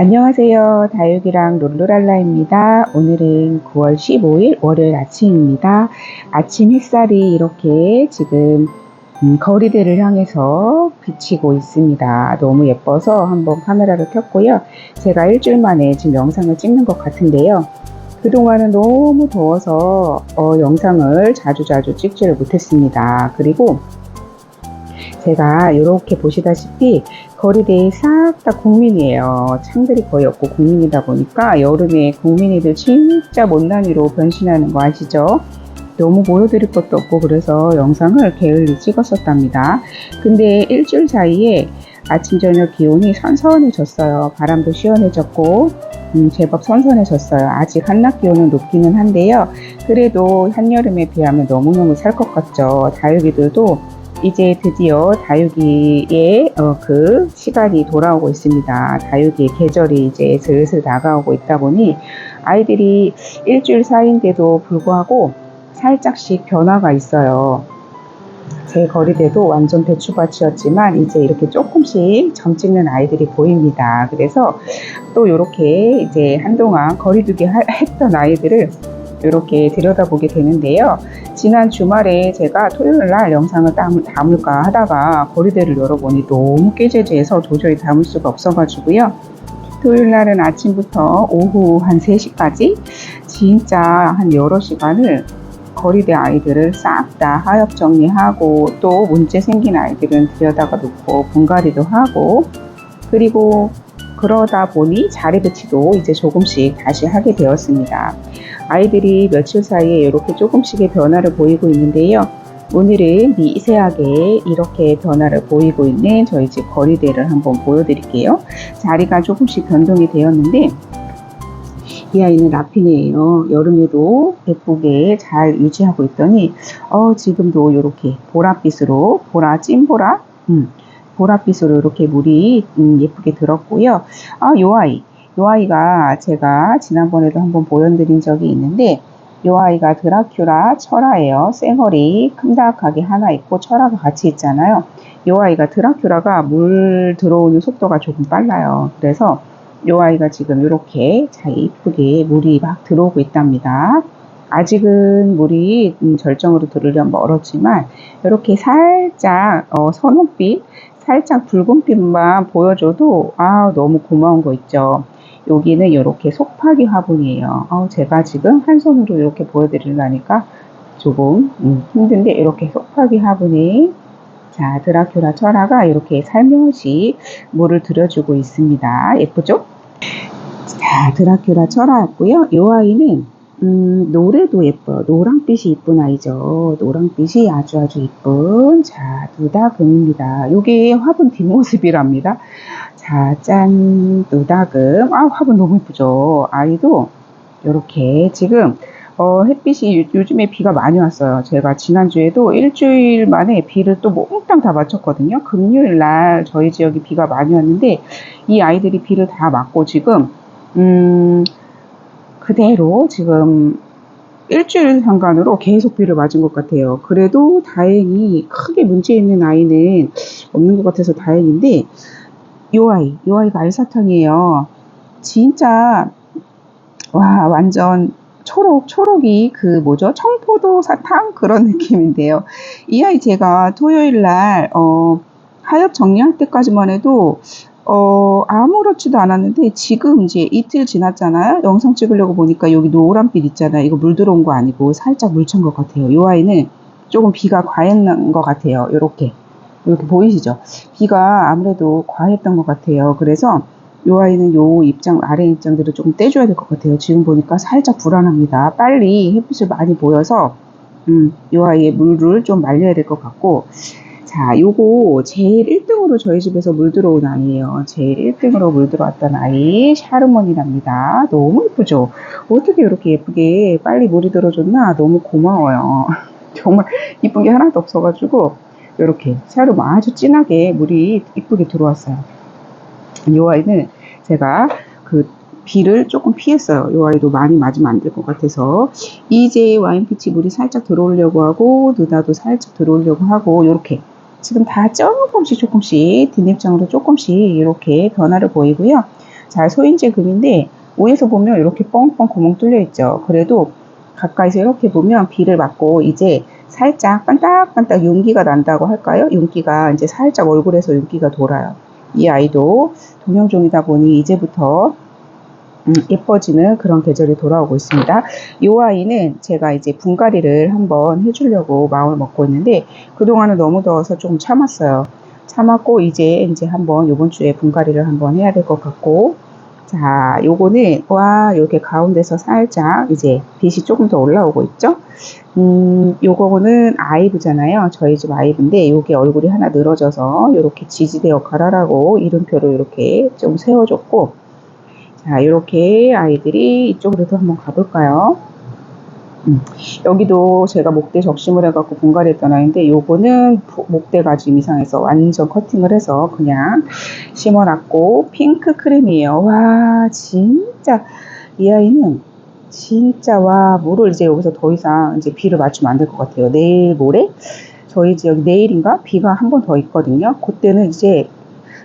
안녕하세요. 다육이랑 룰루랄라입니다. 오늘은 9월 15일 월요일 아침입니다. 아침 햇살이 이렇게 지금 음, 거리대를 향해서 비치고 있습니다. 너무 예뻐서 한번 카메라를 켰고요. 제가 일주일 만에 지금 영상을 찍는 것 같은데요. 그동안은 너무 더워서 어, 영상을 자주자주 찍지를 못했습니다. 그리고 제가 이렇게 보시다시피 거리대에 싹다 국민이에요. 창들이 거의 없고 국민이다 보니까 여름에 국민이들 진짜 못난이로 변신하는 거 아시죠? 너무 보여드릴 것도 없고 그래서 영상을 게을리 찍었었답니다. 근데 일주일 사이에 아침 저녁 기온이 선선해졌어요. 바람도 시원해졌고 음, 제법 선선해졌어요. 아직 한낮 기온은 높기는 한데요. 그래도 한여름에 비하면 너무너무 살 것 같죠. 다육이들도 이제 드디어 다육이의 어, 그 시간이 돌아오고 있습니다. 다육이의 계절이 이제 슬슬 다가오고 있다 보니 아이들이 일주일 사이인데도 불구하고 살짝씩 변화가 있어요. 제 거리대도 완전 대추밭이었지만 이제 이렇게 조금씩 점 찍는 아이들이 보입니다. 그래서 또 이렇게 이제 한동안 거리두기 하- 했던 아이들을 이렇게 들여다보게 되는데요. 지난 주말에 제가 토요일 날 영상을 담, 담을까 하다가 거리대를 열어보니 너무 깨재재해서 도저히 담을 수가 없어가지고요. 토요일 날은 아침부터 오후 한 3시까지 진짜 한 여러 시간을 거리대 아이들을 싹 다 하엽 정리하고 또 문제 생긴 아이들은 들여다가 놓고 분갈이도 하고 그리고 그러다 보니 자리 배치도 이제 조금씩 다시 하게 되었습니다. 아이들이 며칠 사이에 이렇게 조금씩의 변화를 보이고 있는데요. 오늘은 미세하게 이렇게 변화를 보이고 있는 저희 집 거리대를 한번 보여드릴게요. 자리가 조금씩 변동이 되었는데 이 아이는 라핀이에요. 여름에도 예쁘게 잘 유지하고 있더니 어, 지금도 이렇게 보랏빛으로 보라 찐보라 음, 보랏빛으로 이렇게 물이 음, 예쁘게 들었고요. 아, 요 아이 요 아이가 제가 지난번에도 한번 보여드린 적이 있는데 요 아이가 드라큘라 철화예요. 쌩얼이 큼닥하게 하나 있고 철화가 같이 있잖아요. 요 아이가 드라큘라가 물 들어오는 속도가 조금 빨라요. 그래서 요 아이가 지금 이렇게 잘 이쁘게 물이 막 들어오고 있답니다. 아직은 물이 음, 절정으로 들으려면 멀었지만 이렇게 살짝 어, 선홍빛, 살짝 붉은빛만 보여줘도 아 너무 고마운 거 있죠. 여기는 이렇게 속파기 화분이에요. 어, 제가 지금 한 손으로 이렇게 보여드리려니까 조금 음, 힘든데 이렇게 속파기 화분에 자 드라큘라 철화가 이렇게 살며시 물을 들여주고 있습니다. 예쁘죠? 자 드라큘라 철화였고요. 이 아이는 음, 노래도 예뻐요. 노랑빛이 이쁜 아이죠. 노랑빛이 아주 아주 이쁜 자 누다금입니다. 요게 화분 뒷모습이랍니다. 자, 짠, 누다금. 아, 화분 너무 예쁘죠? 아이도 이렇게 지금 어, 햇빛이 요- 요즘에 비가 많이 왔어요. 제가 지난주에도 일주일 만에 비를 또 몽땅 다 맞췄거든요. 금요일 날 저희 지역에 비가 많이 왔는데 이 아이들이 비를 다 맞고 지금 음, 그대로 지금 일주일 상간으로 계속 비를 맞은 것 같아요. 그래도 다행히 크게 문제 있는 아이는 없는 것 같아서 다행인데 요 아이, 요 아이가 알사탕이에요. 진짜 와 완전 초록 초록이 그 뭐죠 청포도 사탕 그런 느낌인데요. 이 아이 제가 토요일 날 어, 하엽 정리할 때까지만 해도 어, 아무렇지도 않았는데 지금 이제 이틀 지났잖아요. 영상 찍으려고 보니까 여기 노란빛 있잖아요. 이거 물 들어온 거 아니고 살짝 물 찬 것 같아요. 이 아이는 조금 비가 과했는 것 같아요. 이렇게 이렇게 보이시죠? 비가 아무래도 과했던 것 같아요. 그래서 이 아이는 요 입장 아래 입장들을 조금 떼줘야 될 것 같아요. 지금 보니까 살짝 불안합니다. 빨리 햇빛을 많이 보여서 음, 이 아이의 물을 좀 말려야 될 것 같고 자, 요거 제일 1등으로 저희 집에서 물 들어온 아이예요. 제일 1등으로 물 들어왔던 아이 샤르몬이랍니다. 너무 예쁘죠? 어떻게 이렇게 예쁘게 빨리 물이 들어줬나? 너무 고마워요. 정말 이쁜 게 하나도 없어가지고 이렇게 샤르몬 아주 진하게 물이 이쁘게 들어왔어요. 이 아이는 제가 그 비를 조금 피했어요. 이 아이도 많이 맞으면 안 될 것 같아서 이제 와인피치 물이 살짝 들어오려고 하고 누나도 살짝 들어오려고 하고 이렇게 지금 다 조금씩 조금씩 뒷입장으로 조금씩 이렇게 변화를 보이고요. 자, 소인제 금인데 위에서 보면 이렇게 뻥뻥 구멍 뚫려 있죠. 그래도 가까이서 이렇게 보면 비를 맞고 이제 살짝 반딱반딱 윤기가 난다고 할까요? 윤기가 이제 살짝 얼굴에서 윤기가 돌아요. 이 아이도 동영종이다 보니 이제부터 음, 예뻐지는 그런 계절이 돌아오고 있습니다. 이 아이는 제가 이제 분갈이를 한번 해주려고 마음을 먹고 있는데 그동안은 너무 더워서 좀 참았어요. 참았고 이제 이제 한번 이번 주에 분갈이를 한번 해야 될 것 같고 자 요거는 와 이렇게 가운데서 살짝 이제 빛이 조금 더 올라오고 있죠. 음 요거는 아이브잖아요. 저희 집 아이브인데 요게 얼굴이 하나 늘어져서 이렇게 지지대 역할을 하라고 이름표를 이렇게 좀 세워줬고 자, 이렇게 아이들이 이쪽으로도 한번 가볼까요? 음, 여기도 제가 목대 적심을 해갖고 분갈이 했던 아이인데 요거는 부- 목대가 지금 이상해서 완전 커팅을 해서 그냥 심어놨고 핑크 크림이에요. 와 진짜 이 아이는 진짜 와 물을 이제 여기서 더 이상 이제 비를 맞추면 안 될 것 같아요. 내일 모레 저희 지역 내일인가 비가 한 번 더 있거든요. 그때는 이제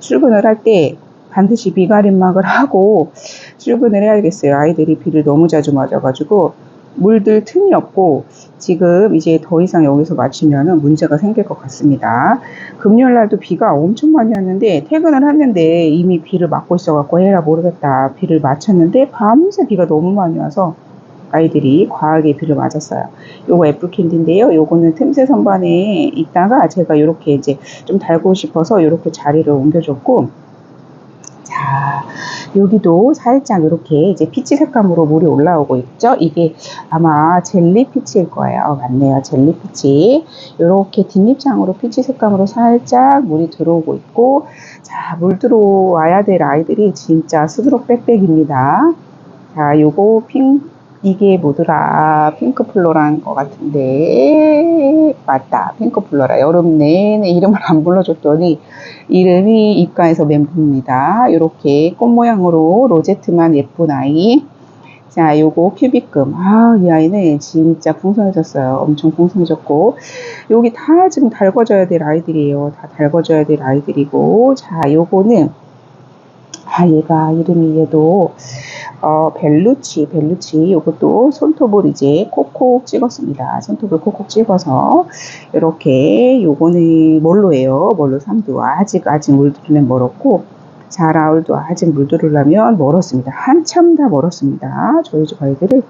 출근을 할때 반드시 비가림막을 하고 출근을 해야겠어요. 아이들이 비를 너무 자주 맞아가지고 물들 틈이 없고 지금 이제 더 이상 여기서 맞추면은 문제가 생길 것 같습니다. 금요일 날도 비가 엄청 많이 왔는데 퇴근을 했는데 이미 비를 맞고 있어갖고 해라 모르겠다. 비를 맞췄는데 밤새 비가 너무 많이 와서 아이들이 과하게 비를 맞았어요. 요거 애플캔디인데요. 요거는 틈새 선반에 있다가 제가 이렇게 이제 좀 달고 싶어서 이렇게 자리를 옮겨줬고 자, 여기도 살짝 이렇게 이제 피치 색감으로 물이 올라오고 있죠. 이게 아마 젤리 피치일 거예요. 맞네요. 젤리 피치. 이렇게 뒷입장으로 피치 색감으로 살짝 물이 들어오고 있고, 자, 물 들어와야 될 아이들이 진짜 스드록 빽빽입니다. 자, 요거 핑, 이게 뭐더라. 핑크 플로라인 것 같은데. 맞다. 핑크 플로라. 여름 내내 이름을 안 불러줬더니 이름이 입가에서 멘붕입니다. 이렇게 꽃 모양으로 로제트만 예쁜 아이. 자, 요거 큐비금. 아, 이 아이는 진짜 풍성해졌어요. 엄청 풍성해졌고. 여기 다 지금 달궈져야 될 아이들이에요. 다 달궈져야 될 아이들이고. 자, 요거는, 아, 얘가 이름이 얘도, 어, 벨루치, 벨루치. 요것도 손톱을 이제 콕콕 찍었습니다. 손톱을 콕콕 찍어서. 이렇게, 요거는 뭘로예요? 뭘로 삼두. 아직, 아직 물들이는 멀었고. 자라울도 아직 물들으려면 멀었습니다. 한참 다 멀었습니다. 저희 집 아이들을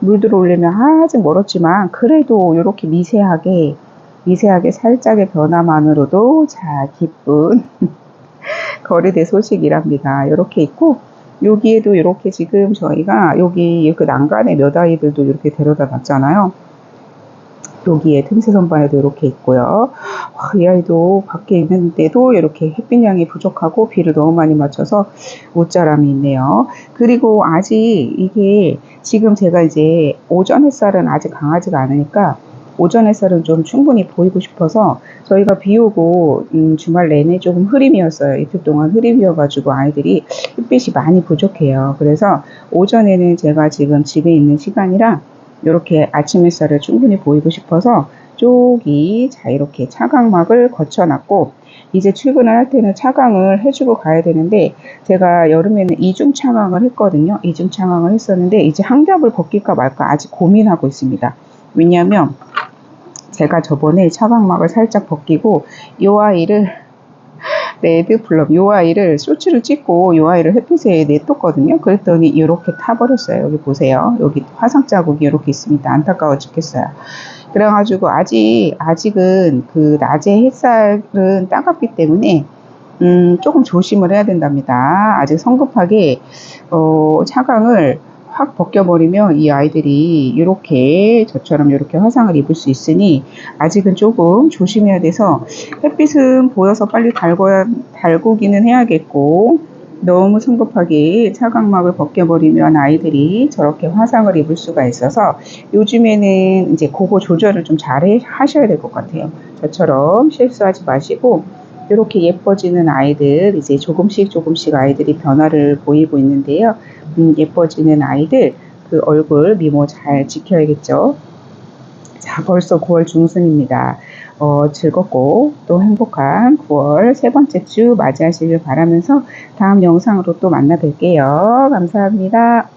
물들어 오려면 아직 멀었지만 그래도 이렇게 미세하게 미세하게 살짝의 변화만으로도 자 기쁜 거리대 소식이랍니다. 이렇게 있고 여기에도 이렇게 지금 저희가 여기 그 난간에 몇 아이들도 이렇게 데려다 놨잖아요. 여기에 틈새 선반에도 이렇게 있고요. 와, 이 아이도 밖에 있는데도 이렇게 햇빛량이 부족하고 비를 너무 많이 맞춰서 옷자람이 있네요. 그리고 아직 이게 지금 제가 이제 오전 햇살은 아직 강하지가 않으니까 오전 햇살은 좀 충분히 보이고 싶어서 저희가 비 오고 음, 주말 내내 조금 흐림이었어요. 이틀 동안 흐림이어가지고 아이들이 햇빛이 많이 부족해요. 그래서 오전에는 제가 지금 집에 있는 시간이라 이렇게 아침 햇살을 충분히 보이고 싶어서 쪽이 자 이렇게 차광막을 거쳐놨고 이제 출근을 할 때는 차광을 해주고 가야 되는데 제가 여름에는 이중 차광을 했거든요. 이중 차광을 했었는데 이제 한 겹을 벗길까 말까 아직 고민하고 있습니다. 왜냐하면 제가 저번에 차광막을 살짝 벗기고 이 아이를 레드 플럼 요 아이를 쇼츠를 찍고 요 아이를 햇빛에 내뒀거든요. 그랬더니 이렇게 타버렸어요. 여기 보세요. 여기 화상 자국이 이렇게 있습니다. 안타까워 죽겠어요. 그래가지고 아직 아직은 그 낮에 햇살은 따갑기 때문에 음, 조금 조심을 해야 된답니다. 아직 성급하게 어, 차광을 확 벗겨버리면 이 아이들이 이렇게 저처럼 이렇게 화상을 입을 수 있으니 아직은 조금 조심해야 돼서 햇빛은 보여서 빨리 달궈야, 달구기는 해야겠고 너무 성급하게 차광막을 벗겨버리면 아이들이 저렇게 화상을 입을 수가 있어서 요즘에는 이제 그거 조절을 좀 잘 하셔야 될 것 같아요. 저처럼 실수하지 마시고 이렇게 예뻐지는 아이들 이제 조금씩 조금씩 아이들이 변화를 보이고 있는데요. 음, 예뻐지는 아이들 그 얼굴 미모 잘 지켜야겠죠. 자 벌써 9월 중순입니다. 어, 즐겁고 또 행복한 9월 세 번째 주 맞이하시길 바라면서 다음 영상으로 또 만나 뵐게요. 감사합니다.